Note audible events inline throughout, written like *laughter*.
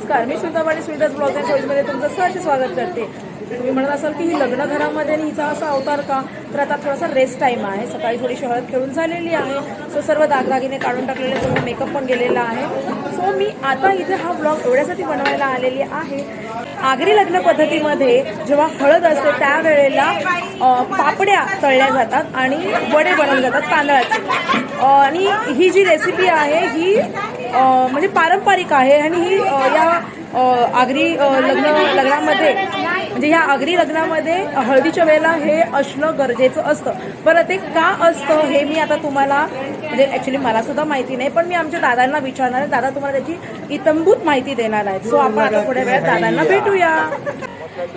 नमस्कार मी सुद्धा sweaters blog and चॉईसमध्ये तुमचं सहज स्वागत करते. तुम्ही म्हणत असाल की ही लग्न घरामध्ये आणि हिचा असा अवतार का? तर आता थोडासा रेस्ट टाईम आहे. सकाळी थोडीशी हळद खेळून झालेली आहे. सो सर्व दागदागिने काढून टाकलेले सर्व मेकअप पण गेलेला आहे. सो मी आता इथे हा ब्लॉग एवढ्यासाठी बनवायला आलेली आहे. आगरी लग्न पद्धतीमध्ये जेव्हा हळद असते त्यावेळेला पापड्या तळल्या जातात आणि वडे बनवले जातात तांदळाचे. आणि ही जी रेसिपी आहे ही म्हणजे पारंपरिक आहे आणि ही या आगरी लग्न लग्नामध्ये म्हणजे ह्या आगरी लग्नामध्ये हळदीच्या वेळेला हे असणं गरजेचं असतं. बरं ते का असतं हे मी आता तुम्हाला म्हणजे ॲक्च्युली मला सुद्धा माहिती नाही पण मी आमच्या दादांना विचारणार आहे. दादा तुम्हाला त्याची इतंभूत माहिती देणार आहे सो आपण आता थोड्या वेळात दादांना भेटूया.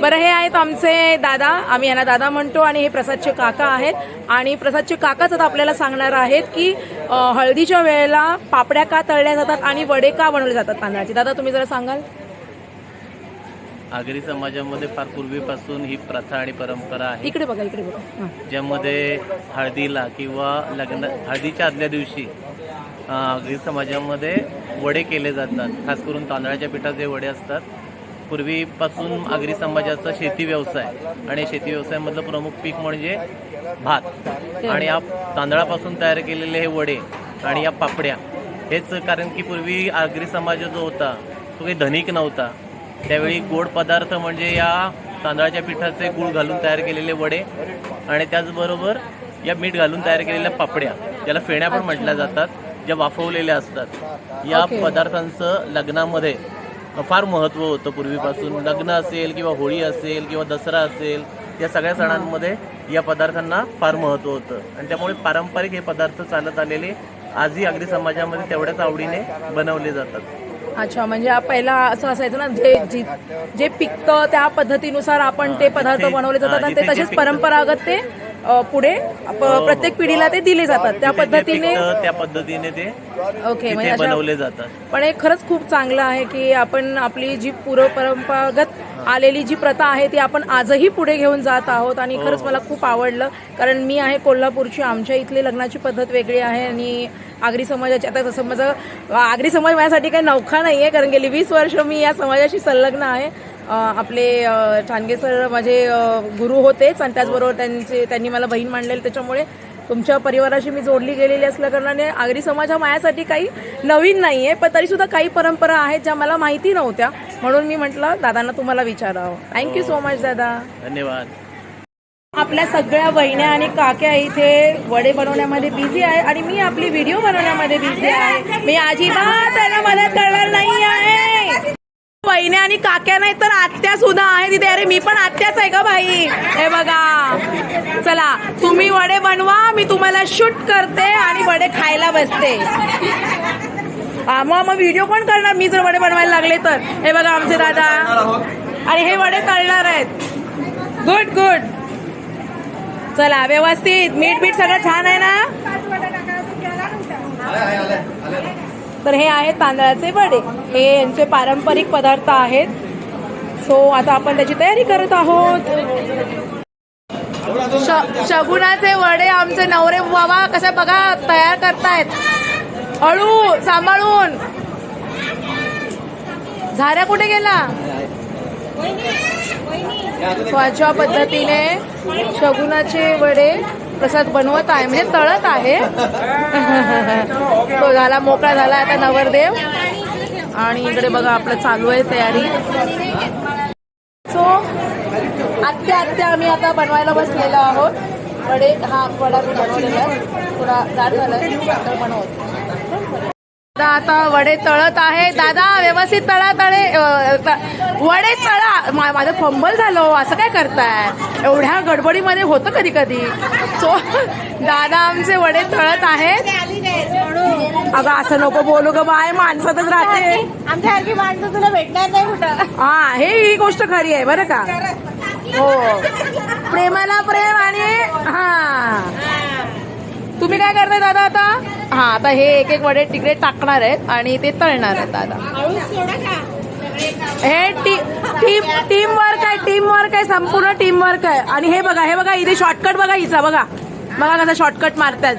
बरं हे आहेत आमचे दादा. आम्ही यांना दादा म्हणतो आणि हे प्रसादचे काका आहेत. आणि प्रसादचे काकाच आता आपल्याला सांगणार आहेत की हळदीच्या वेळेला पापड्या का तळल्या जातात आणि वडे का बनवले जातात तांदळाचे? दादा तुम्ही जरा सांगाल. आगरी समाजामध्ये फार पूर्वीपासून ही प्रथा आणि परंपरा आहे. इकडे बघा इकडे बघा. ज्यामध्ये हळदीला किंवा लग्न हळदीच्या आदल्या दिवशी आगरी समाजामध्ये वडे केले जातात. खास करून तांदळाच्या पिठाचे वडे असतात. पूर्वीपासून आगरी समाजाचा शेती व्यवसाय आणि शेती व्यवसायामधलं प्रमुख पीक म्हणजे भात. आणि या तांदळापासून तयार केलेले हे वडे आणि या पापड्या. हेच कारण की पूर्वी आगरी समाज जो होता तो काही धनिक नव्हता. त्यावेळी गोड पदार्थ म्हणजे या तांदळाच्या पिठाचे गूळ घालून तयार केलेले वडे आणि त्याचबरोबर या मीठ घालून तयार केलेल्या पापड्या ज्याला फेण्या पण म्हटल्या जातात ज्या वाफवलेल्या असतात. या. पदार्थांचं लग्नामध्ये फार महत्त्व होतं पूर्वीपासून. लग्न असेल किंवा होळी असेल किंवा दसरा असेल या सगळ्या सणांमध्ये या पदार्थांना फार महत्त्व होतं. आणि त्यामुळे पारंपरिक हे पदार्थ चालत आलेले आजही अगदी समाजामध्ये तेवढ्याच आवडीने बनवले जातात. अच्छा म्हणजे पहिला असं असायचं ना जे जी- पिकतं त्या पद्धतीनुसार आपण ते पदार्थ बनवले जातात आणि ते तसेच. परंपरागत ते पुढे अप- हो. प्रत्येक पिढीला ते दिले जातात. त्या पद्धतीने त्या पद्धतीने ते ओके म्हणजे बनवले जातात. पण हे खरंच खूप चांगलं आहे की आपण आपली जी पूर्व परंपरागत आलेली जी प्रथा आहे ती आपण आजही पुढे घेऊन जात आहोत. आणि खरंच मला खूप आवडलं कारण मी आहे कोल्हापूरची. आमच्या इथली लग्नाची पद्धत वेगळी आहे आणि आगरी समाजाची आता तसं माझं आगरी समाज माझ्यासाठी काही नौखा नाही आहे कारण गेली वीस वर्ष मी या समाजाशी संलग्न आहे. आपले ठाणगे सर माझे गुरु होतेच आणि त्याचबरोबर त्यांचे त्यांनी मला बहीण मांडलेली त्याच्यामुळे तुमच्या परिवाराशी मी जोडली गेलेली असल्या कारणाने आगरी समाज हा माझ्यासाठी काही नवीन नाही आहे पण तरी सुद्धा काही परंपरा आहेत ज्या मला माहिती नव्हत्या. म्हणून मी म्हटलं दादांना तुम्हाला विचारावं. थँक्यू सो मच दादा. धन्यवाद. आपल्या सगळ्या बहिण्या आणि काक्या इथे वडे बनवण्यामध्ये बिझी आहे आणि मी आपली व्हिडिओ बनवण्यामध्ये बिझी आहे. मी अजिबात त्याला मदत करणार नाही आहे बहिण्या आणि काक्या नाही तर आत्या सुद्धा आहे तिथे अरे मी पण आत्याच आहे का बाई. हे बघा. चला तुम्ही वडे बनवा मी तुम्हाला शूट करते आणि वडे खायला बसते. मग मग व्हिडिओ कोण करणार? मी जर वडे बनवायला लागले तर. हे बघा आमचे दादा. आणि हे वडे तळणार आहेत. गुड गुड चला व्यवस्थित. मीठ बीठ सगळं छान आहे ना? तर हे आहेत तांदळाचे वडे. हे यांचे पारंपरिक पदार्थ आहेत. सो आता आपण त्याची तयारी करत आहोत. शगुनाचे वडे आमचे नवरे बाबा कसे बघा तयार करतायत. हळू सांभाळून. झाऱ्या कुठे गेला? सो अशा पद्धतीने शगुनाचे वडे प्रसाद बनवत आहे म्हणजे तळत आहे. तो झाला मोकळा झाला आता नवरदेव. आणि इकडे बघा आपलं चालू आहे तयारी. सो आत्या आत्या आम्ही आता बनवायला बसलेलो आहोत. वडे हा वडा मी बनवलेला थोडा जाड झाला बनवत. दादा आता वडे तळत आहे. दादा व्यवस्थित तळा तळे त- वडे तळा मा- माझं फंबल झालं हो, असं काय करताय? एवढ्या गडबडीमध्ये होतं कधी कधी सो *laughs* दादा आमचे वडे तळत आहेत. अगं असं नको बोलू ग बाय माणसातच राहते. आमच्यासारखी माणसं तुला भेटणार नाही कुठं. हा हे ही गोष्ट खरी आहे बरं का? हो. प्रेमाला प्रेम आणि हा. तुम्ही काय करताय दादा आता? हा आता हे एक एक वडे तिकडे टाकणार आहेत आणि ते तळणार आहेत दादा. हे टी टीम टीम वर्क आहे टीम वर्क आहे संपूर्ण टीम वर्क आहे. आणि हे बघा हे बघा इथे शॉर्टकट बघा हिचा बघा. बघा कसा शॉर्टकट मारतात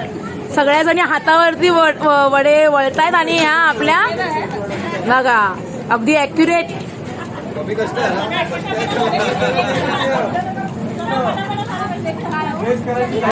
सगळ्या जणी हातावरती व- वडे वळतायत आणि ह्या आपल्या बघा अगदी ॲक्युरेट